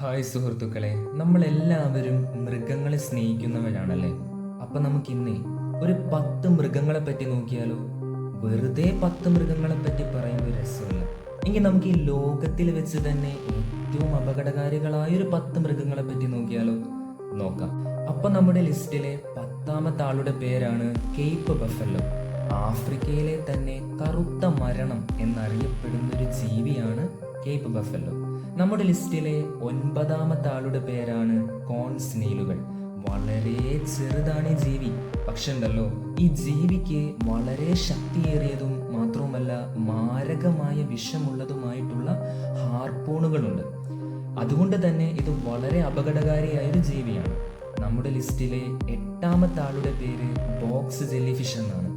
Hi സുഹൃത്തുക്കളെ നമ്മളെല്ലാവരും മൃഗങ്ങളെ സ്നേഹിക്കുന്നവരാണല്ലേ? അപ്പൊ നമുക്കിന്ന് ഒരു പത്ത് മൃഗങ്ങളെ പറ്റി നോക്കിയാലോ? വെറുതെ പത്ത് മൃഗങ്ങളെ പറ്റി പറയുമ്പോൾ രസമില്ല. എങ്കിൽ നമുക്ക് ഈ ലോകത്തിൽ വെച്ച് തന്നെ ഏറ്റവും അപകടകാരികളായ ഒരു പത്ത് മൃഗങ്ങളെ പറ്റി നോക്കിയാലോ? നോക്കാം. അപ്പൊ നമ്മുടെ ലിസ്റ്റിലെ പത്താമത്തെ ആളുടെ പേരാണ് കേപ്പ് ബഫല്ലോ. ആഫ്രിക്കയിലെ തന്നെ കറുത്ത മരണം എന്നറിയപ്പെടുന്ന ഒരു ജീവിയാണ് കേപ്പ് ബഫല്ലോ. നമ്മുടെ ലിസ്റ്റിലെ ഒൻപതാമത്തെ ആളുടെ പേരാണ് കോൺസ്നീലുകൾ. വളരെ ചെറുതാണ് ഈ ജീവി. പക്ഷെ ഉണ്ടല്ലോ ഈ ജീവിക്ക് വളരെ ശക്തിയേറിയതും മാത്രവുമല്ല മാരകമായ വിഷമുള്ളതുമായിട്ടുള്ള ഹാർപോണുകളുണ്ട്. അതുകൊണ്ട് തന്നെ ഇത് വളരെ അപകടകാരിയായ ഒരു ജീവിയാണ്. നമ്മുടെ ലിസ്റ്റിലെ എട്ടാമത്തെ ആളുടെ പേര് ബോക്സ് ജെല്ലിഫിഷ് എന്നാണ്.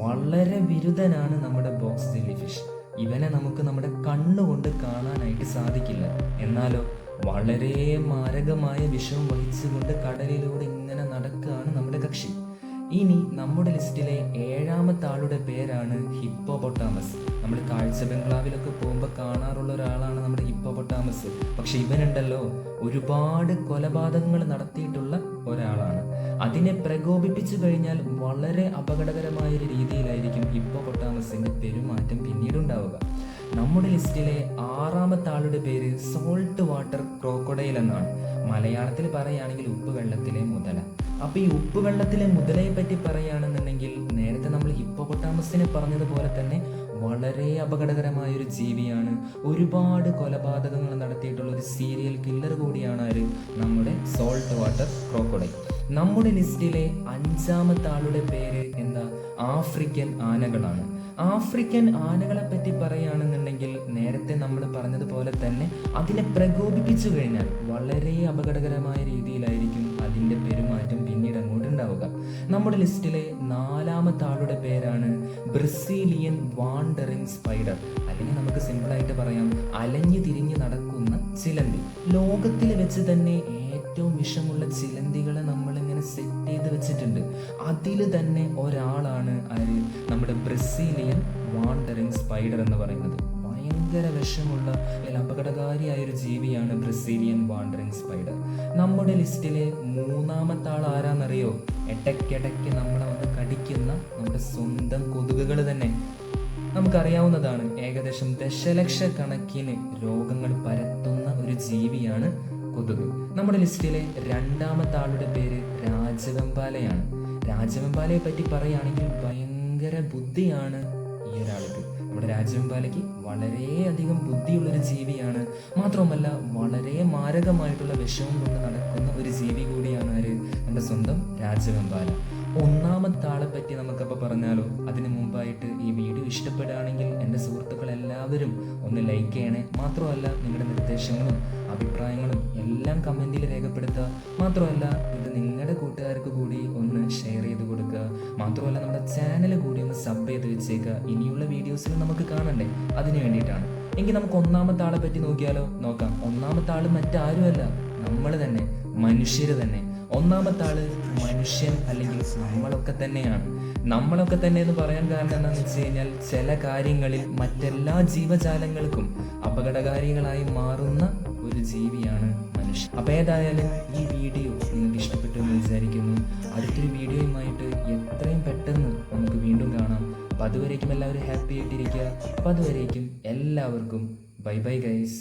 വളരെ വിരുദ്ധനാണ് നമ്മുടെ ബോക്സ് ജെല്ലി ഫിഷ് ഇവനെ നമുക്ക് നമ്മുടെ കണ്ണുകൊണ്ട് കാണാനായിട്ട് സാധിക്കില്ല. എന്നാലോ വളരെ മാരകമായ വിഷം വഹിച്ചുകൊണ്ട് കടലിലൂടെ ഇങ്ങനെ നടക്കുകയാണ് നമ്മുടെ കക്ഷി. ഇനി നമ്മുടെ ലിസ്റ്റിലെ ഏഴാമത്തെ ആളുടെ പേരാണ് ഹിപ്പോപൊട്ടാമസ് നമ്മൾ കാഴ്ച ബംഗ്ലാവിലൊക്കെ പോകുമ്പോൾ കാണാറുള്ള ഒരാളാണ് നമ്മുടെ ഹിപ്പോപൊട്ടാമസ് പക്ഷെ ഇവനുണ്ടല്ലോ ഒരുപാട് കൊലപാതകങ്ങൾ നടത്തിയിട്ടുള്ള ഒരാളാണ്. അതിനെ പ്രകോപിപ്പിച്ചു കഴിഞ്ഞാൽ വളരെ അപകടകരമായ ഒരു രീതിയിലായിരിക്കും ഹിപ്പോപൊട്ടാമസിന്റെ പെരുമാറ്റം പിന്നീടുണ്ടാവുക. നമ്മുടെ ലിസ്റ്റിലെ ആറാമത്തെ ആളുടെ പേര് സോൾട്ട് വാട്ടർ ക്രോക്കോഡൈൽ എന്നാണ്. മലയാളത്തിൽ പറയുകയാണെങ്കിൽ ഉപ്പ് വെള്ളത്തിലെ മുതല. അപ്പൊ ഈ ഉപ്പ് വെള്ളത്തിലെ മുതലയെ പറ്റി പറയുകയാണെന്നുണ്ടെങ്കിൽ നേരത്തെ നമ്മൾ ഹിപ്പോപൊട്ടാമസിനെ പറഞ്ഞതുപോലെ തന്നെ വളരെ അപകടകരമായ ഒരു ജീവിയാണ്. ഒരുപാട് കൊലപാതകങ്ങൾ നടത്തിയിട്ടുള്ള ഒരു സീരിയൽ കില്ലർ കൂടിയാണ് ആര്? നമ്മുടെ സോൾട്ട് വാട്ടർ ക്രോക്കോഡൈൽ നമ്മുടെ ലിസ്റ്റിലെ അഞ്ചാമത്തെ ആളുടെ പേര് എന്താ? ആഫ്രിക്കൻ ആനകളാണ്. ആഫ്രിക്കൻ ആനകളെ പറ്റി പറയുകയാണെന്നുണ്ടെങ്കിൽ നേരത്തെ നമ്മൾ പറഞ്ഞതുപോലെ തന്നെ അതിനെ പ്രകോപിപ്പിച്ചു കഴിഞ്ഞാൽ വളരെ അപകടകരമായ രീതിയിലായിരിക്കും അതിന്റെ പെരുമാറ്റം പിന്നീട് അങ്ങോട്ട് ഉണ്ടാവുക. നമ്മുടെ ലിസ്റ്റിലെ നാലാമത്തെ ആളുടെ പേരാണ് ബ്രസീലിയൻ വാണ്ടറിങ് സ്പൈഡർ. അല്ലെങ്കിൽ നമുക്ക് സിമ്പിളായിട്ട് പറയാം അലഞ്ഞു തിരിഞ്ഞ് നടക്കുന്ന ചിലന്തി. ലോകത്തിൽ വെച്ച് തന്നെ ഏറ്റവും വിഷമുള്ള ചിലന്തികളെ നമ്മളിങ്ങനെ സെറ്റ് ചെയ്ത് വെച്ചിട്ടുണ്ട്. അതിൽ തന്നെ ഒരാളാണ് ആര് നമ്മുടെ ബ്രസീലിയൻ വാണ്ടറിങ് സ്പൈഡർ എന്ന് പറയുന്നത്. ഭയങ്കര വിഷമുള്ള അല്ലെങ്കിൽ അപകടകാരിയായ ഒരു ജീവിയാണ് ബ്രസീലിയൻ വാണ്ടറിങ് സ്പൈഡർ നമ്മുടെ ലിസ്റ്റിലെ മൂന്നാമത്തെ ആൾ ആരാന്നറിയോ? ഇടയ്ക്കിടയ്ക്ക് നമ്മളെ വന്ന് കടിക്കുന്ന നമ്മുടെ സ്വന്തം കൊതുകുകൾ തന്നെ. നമുക്കറിയാവുന്നതാണ് ഏകദേശം ദശലക്ഷക്കണക്കിന് രോഗങ്ങൾ പരത്തുന്ന ഒരു ജീവിയാണ് കൊതുക് നമ്മുടെ ലിസ്റ്റിലെ രണ്ടാമത്തെ ആളുടെ പേര് രാജവെമ്പാലയാണ്. രാജവെമ്പാലയെ പറ്റി പറയുകയാണെങ്കിൽ ഭയങ്കര ബുദ്ധിയാണ് ഈ ഒരാൾക്ക് നമ്മുടെ രാജവെമ്പാലയ്ക്ക് വളരെയധികം ബുദ്ധിയുള്ളൊരു ജീവിയാണ്. മാത്രവുമല്ല വളരെ മാരകമായിട്ടുള്ള വിഷവും കൊണ്ട് നടക്കുന്ന ഒരു ജീവി കൂടിയാണ് ആര്? നമ്മുടെ സ്വന്തം രാജവെമ്പാല. ഒന്നാമത്തെ ആളെ പറ്റി നമുക്കപ്പോൾ പറഞ്ഞാലോ? അതിനു മുമ്പായിട്ട് ഈ വീഡിയോ ഇഷ്ടപ്പെടുകയാണെങ്കിൽ എന്റെ സുഹൃത്തുക്കൾ എല്ലാവരും ഒന്ന് ലൈക്ക് ചെയ്യണേ. മാത്രമല്ല നിങ്ങളുടെ നിർദ്ദേശങ്ങളും കമന്റിൽ രേഖപ്പെടുത്തുക. മാത്രമല്ല ഇത് നിങ്ങളുടെ കൂട്ടുകാർക്ക് കൂടി ഒന്ന് ഷെയർ ചെയ്ത് കൊടുക്കുക. മാത്രമല്ല നമ്മുടെ ചാനൽ കൂടി ഒന്ന് സബ് ചെയ്ത് വെച്ചേക്കുക. ഇനിയുള്ള വീഡിയോസിൽ നമുക്ക് കാണണ്ടേ? അതിന് വേണ്ടിയിട്ടാണ്. എങ്കിൽ നമുക്ക് ഒന്നാമത്തെ ആളെ പറ്റി നോക്കിയാലോ? നോക്കാം. ഒന്നാമത്തെ ആൾ മറ്റാരുമല്ല. നമ്മൾ തന്നെ. മനുഷ്യർ തന്നെ. ഒന്നാമത്തെ ആൾ മനുഷ്യൻ അല്ലെങ്കിൽ നമ്മളൊക്കെ തന്നെയാണ്. നമ്മളൊക്കെ തന്നെ എന്ന് പറയാൻ കാരണം എന്താണെന്ന് വെച്ച് കഴിഞ്ഞാൽ ചില കാര്യങ്ങളിൽ മറ്റെല്ലാ ജീവജാലങ്ങൾക്കും അപകടകാരികളായി മാറുന്ന ഒരു ജീവിയാണ് മനുഷ്യൻ അപ്പൊ ഏതായാലും ഈ വീഡിയോ നിങ്ങൾക്ക് ഇഷ്ടപ്പെട്ടു എന്ന് വിചാരിക്കുന്നു. അടുത്തൊരു വീഡിയോയുമായിട്ട് എത്രയും പെട്ടെന്ന് നമുക്ക് വീണ്ടും കാണാം. അപ്പോൾ അതുവരേക്കും എല്ലാവരും ഹാപ്പി ആയിട്ടിരിക്കുക. അപ്പോൾ അതുവരേക്കും എല്ലാവർക്കും ബൈ ബൈ ഗൈസ്